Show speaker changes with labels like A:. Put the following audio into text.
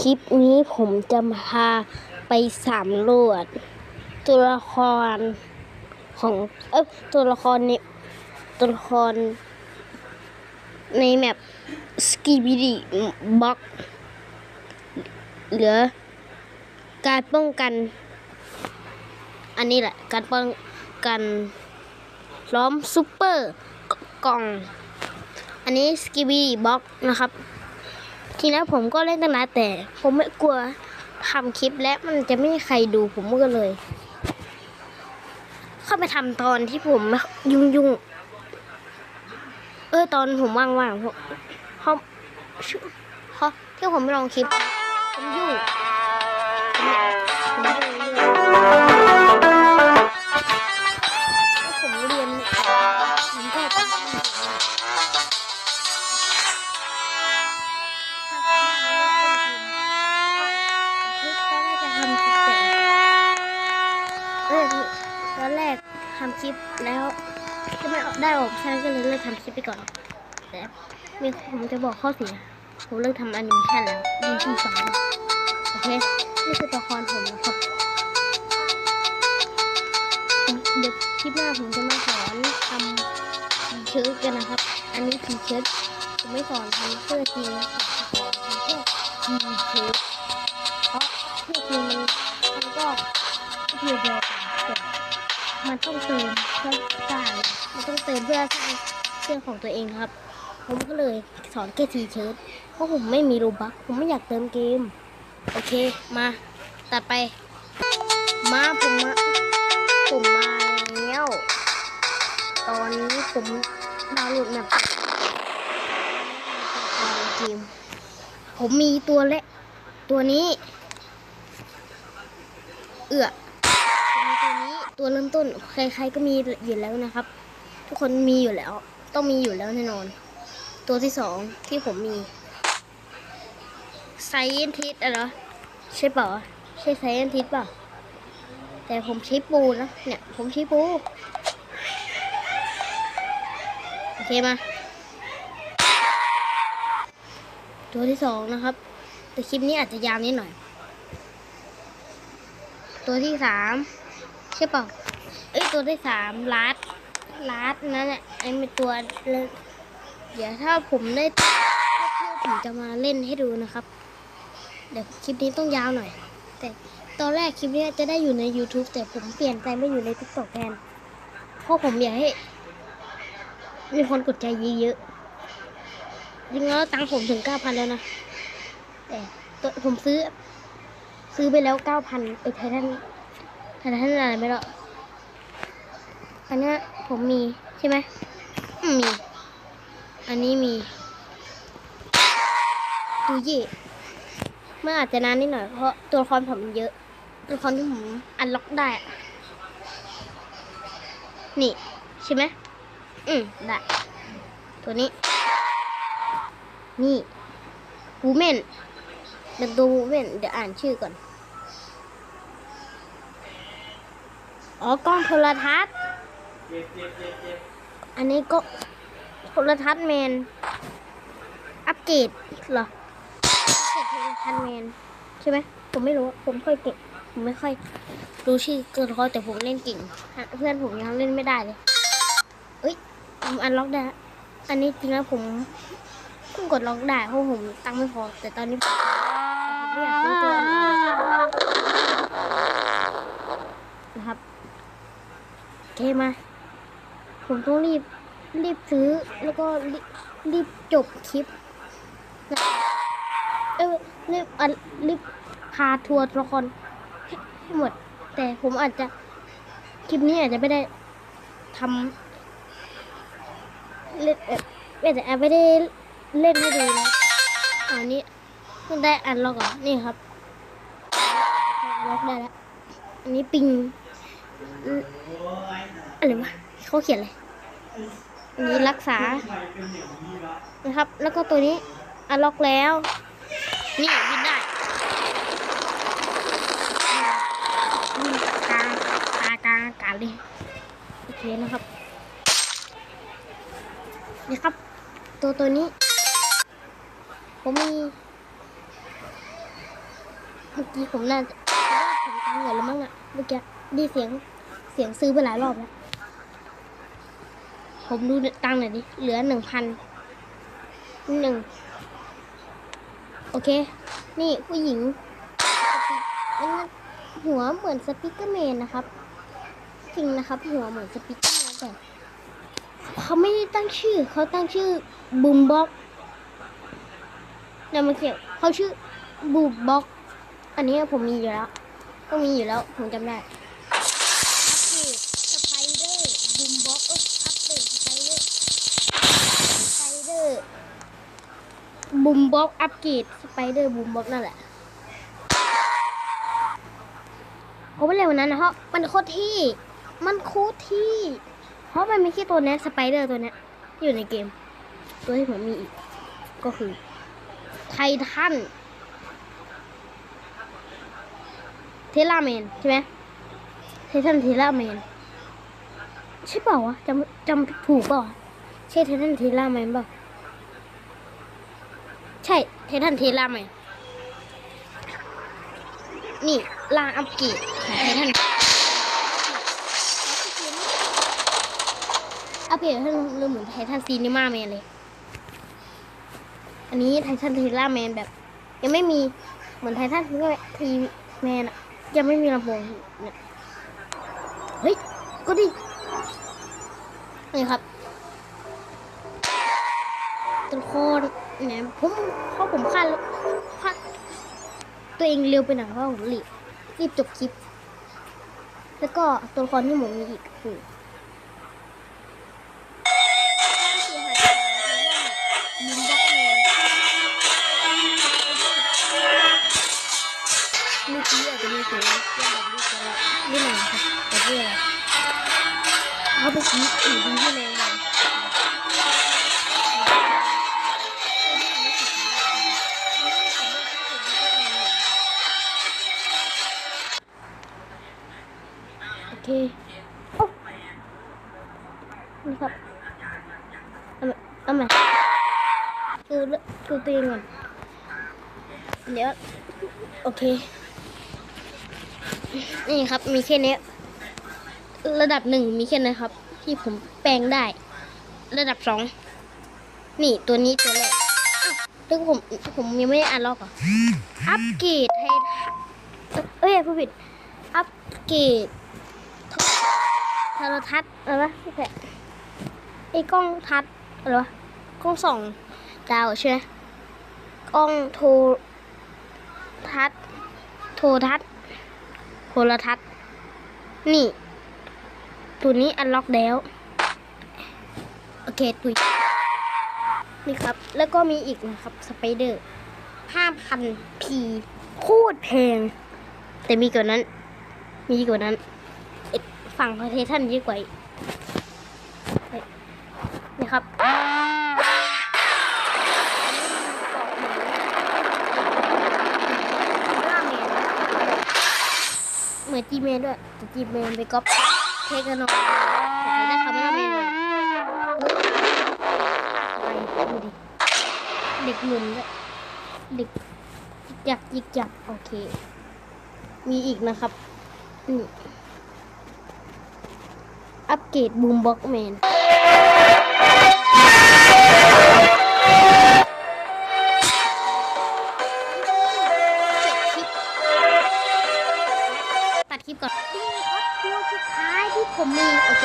A: คลิปนี้ผมจะพาไปสำรวจ ตัวละครของเอ้ตัวละครในตัวละคร ในแมปสกีบิดีบ็อกเหลือ การป้องกัน อันนี้แหละ การป้องกันล้อมซูเปอร์กล่อง อันนี้สกีบีบ็อกนะครับ ทีนั้นผมก็เล่นตั้งนานแต่ ผมไม่กลัวทำคลิปและมันจะไม่มีใครดูผมก็เลย เข้าไปทำตอนที่ผมยุ่งยุ่งๆเออตอนผมว่างๆเพราะเพราะเพราะที่ผมไม่ลองคลิปผมยุ่งผมยุ่ง ได้ออกใช่ก็เลยเลิกทำคลิปไปก่อน แต่มีผมจะบอกข้อเสีย ผมเลิกทำแอนิเมชันแล้วดีที่สองโอเค นี่คือตัวละครผมนะครับ เดี๋ยวคลิปหน้าผมจะมาสอนทำทีเชิ้ตกันนะครับ อันนี้ทีเชิ้ตผมไม่สอนทำเสื้อจริงนะผมสอนทำแค่ทีเชิ้ตเพราะที่จริงมันมันก็เพียวเดียวกันแต่ มันต้องเติมเพื่อสร้างมันต้องเติมเพื่อสร้างเสื้อของตัวเองครับ ผมก็เลยสอนแค่ทีเชิ้ตเพราะผมไม่มีรูบักผมไม่อยากเติมเกม โอเคมาตัดไป มาผมมาผมมาแล้วตอนนี้ผมดาวน์โหลดแมปเกมผมมีตัวเละตัวนี้ เอือ ตัวเริ่มต้นใคร ๆ ก็มีอยู่แล้วนะครับ ทุกคนมีอยู่แล้ว ต้องมีอยู่แล้วแน่นอน ตัวที่สองที่ผมมีไซเอนทิสอะเหรอใช่เปล่าใช่ไซเอนทิสเปล่าแต่ผมใช้ปูนะเนี่ยผมใช้ปูโอเคมาตัวที่สองนะครับ แต่คลิปนี้อาจจะยาวนิดหน่อย ตัวที่สาม ช่เปล่าเอ้ยตัวที่สามลัดลัดนั่นแหละไอ้เป็นตัวเล่นเดี๋ยวถ้าผมได้เพื่อผมจะมาเล่นให้ดูนะครับ เดี๋ยวคลิปนี้ต้องยาวหน่อย แต่ตอนแรกคลิปนี้จะได้อยู่ใน YouTube แต่ผมเปลี่ยนใจไม่อยู่ใน TikTok แทนเพราะผมอยากให้ มีคนกดใจเยอะๆจริงแล้วตังค์ผมถึงเก้าพันแล้วนะ แต่ตัวผมซื้อ ซื้อไปแล้วเก้าพันไอ้ไททัน ไททันอะไรไม่รู้อันนี้ผมมีใช่ไหมมี อันนี้มีดูเย่มันอาจจะนานนิดหน่อยเพราะตัวละครผมเยอะ ตัวละครที่ผมอันล็อกได้อะนี่ใช่ไหมอืมได้ ตัวนี้ นี่วูแมนเดี๋ยวดูวูแมนเดี๋ยวอ่านชื่อก่อน อ๋อกล้องโทรทัศน์ อันนี้ก็โทรทัศน์แมน อัปเกรดเหรออัปเกรดโทรทัศน์แมนใช่ไหมผมไม่รู้ ผมค่อยเก่งผมไม่ค่อยรู้ชื่อเกินเขาแต่ผมเล่นเก่ง เพื่อนผมยังเล่นไม่ได้เลย เอ้ยผมอันล็อกได้อันนี้จริงแล้วผมเพิ่งกดล็อกได้เพราะผมตังค์ไม่พอ แต่ตอนนี้ผมอยากซื้อตัวอื่นนะครับ โอเคมาผมต้องรีบรีบซื้อแล้วก็รีบจบคลิป เออรีบอันรีบพาทัวร์ละครให้หมด แต่ผมอาจจะคลิปนี้อาจจะไม่ได้ทำเล่นเอออาจจะไม่ได้เล่นให้ดูนะอันนี้เพิ่ได้อันล็อกก่อนี่ครับล็อกได้แล้วอันนี้ปิง อะไรวะเขาเขียนอะไรอันนี้รักษา นะครับ แล้วก็ตัวนี้อันล็อกแล้ว นี่บินได้บินกลางกลางกลางอากาศเลยโอเคนะครับ นี่ครับ ตัวตัวนี้ ผมมี เมื่อกี้ผมน่าจะผมตังค์หมดแล้วมั้งอะเมื่อกี้ได้เสียง เสียงซื้อไปหลายรอบแล้ว ผมดูตังหน่อยดิ เหลือหนึ่งพันหนึ่งโอเค นี่ผู้หญิงอันนั้หัวเหมือนสปิกเกอร์แมนนะครับ จริงนะครับ หัวเหมือนสปิกเกอร์แมนแต่เขาไม่ได้ตั้งชื่อ เขาตั้งชื่อบูมบ็อกเดี๋ยวมาเขียนเขาชื่อบูมบ็อก อันนี้ผมมีอยู่แล้ว ก็มีอยู่แล้ว ผมจำได้ตสไปเดอร์บูมบ็อกเอออัปเดตสไปเดอร์สไปเดอ ร์บูมบ็อกอัปเกรดสไปเดอร์บูมบ็อกนั่นแหละผมไม่เร็วนั้นนะเพราะมันโคตรที่ มันโคตรที่ เพราะมันไม่ใช่ตัวเนี้ยสไปเดอร์ตัวเนี้ยอยู่ในเกม ตัวที่ผมมีอีก ก็คือ ไททันเทเลแมนใช่ไหมไททันเทเลแมนใช่เปล่าวะจำจำถูกเปล่าใช่ไททันเทเลแมนเปล่า ช่ไททันเทเลแมนนี่ลางอัปเกรดของไททันอัปเกรดให้เรื่อเหมือนไททันซีนิมาแมนเลย อันนี้ไททันเทเลแมนแบบ ยังไม่มีเหมือนไททันทีแมนอะยังไม่มีลำโพงเนี่ยเฮ้ย ก็ดินี่ครับตัวละคร เนี่ยผมเพราะผมคาดคาดตัวเองเร็วไปหน่อยเพราะผมรีบรีบจบคลิป แล้วก็ตัวละครที่ผมมีอีกคือมินบ็อกนเมื่อกี้อาจจะมีเสียงเสียงแบบนี้ก็ได้นี่หน่อยครับแต่เพื่ออะไรเขาไปชี้ถึงที่แรง เลยโอเคนี่ครับเอามาเอามาดูดูตัวเองก่อนเดี๋ยวโอเค นี่ครับมีแค่นี้ระดับหนึ่งมีแค่นี้ครับ ที่ผมแปลงได้ ระดับสองนี่ตัวนี้ตัวแรกอ้าวแล้วผมผมยังไม่ได้อ่านลอกเหรออัปเกรดให้เอ้ยผู้ผิดอัปเกรด ทรทัศน์อะไรวะพี่แพะไอ้กล้องทัศน์อะไรวะกล้องส่องดาวใช่ไหมกล้องโทรทัศน์โทรทัศน์โทรทัศน์นี่ ตัวนี้อันล็อกแล้ว โอเคตุยนี่ครับ แล้วก็มีอีกนะครับ สไปเดอร์ห้าพันพีโคตรแพง แต่มีกว่านั้น มีกว่านั้น ฝั่งประเทศท่านเยอะกว่าอีกเฮ้ยนี่ครับเหมือนจีเมนด้วยแต่จีเมนไปก๊อปเทกันนอนแต่ได้คำว่าล่าแมนเลยไปดูดิ เด็กหนุ่มด้วยเด็กยิกจักยิกจักโอเค มีอีกนะครับนี่ อัปเกรดบูมบ็อกแมนตัดคลิปก่อนนี่ครับตัวสุดท้ายที่ผมมี โอเค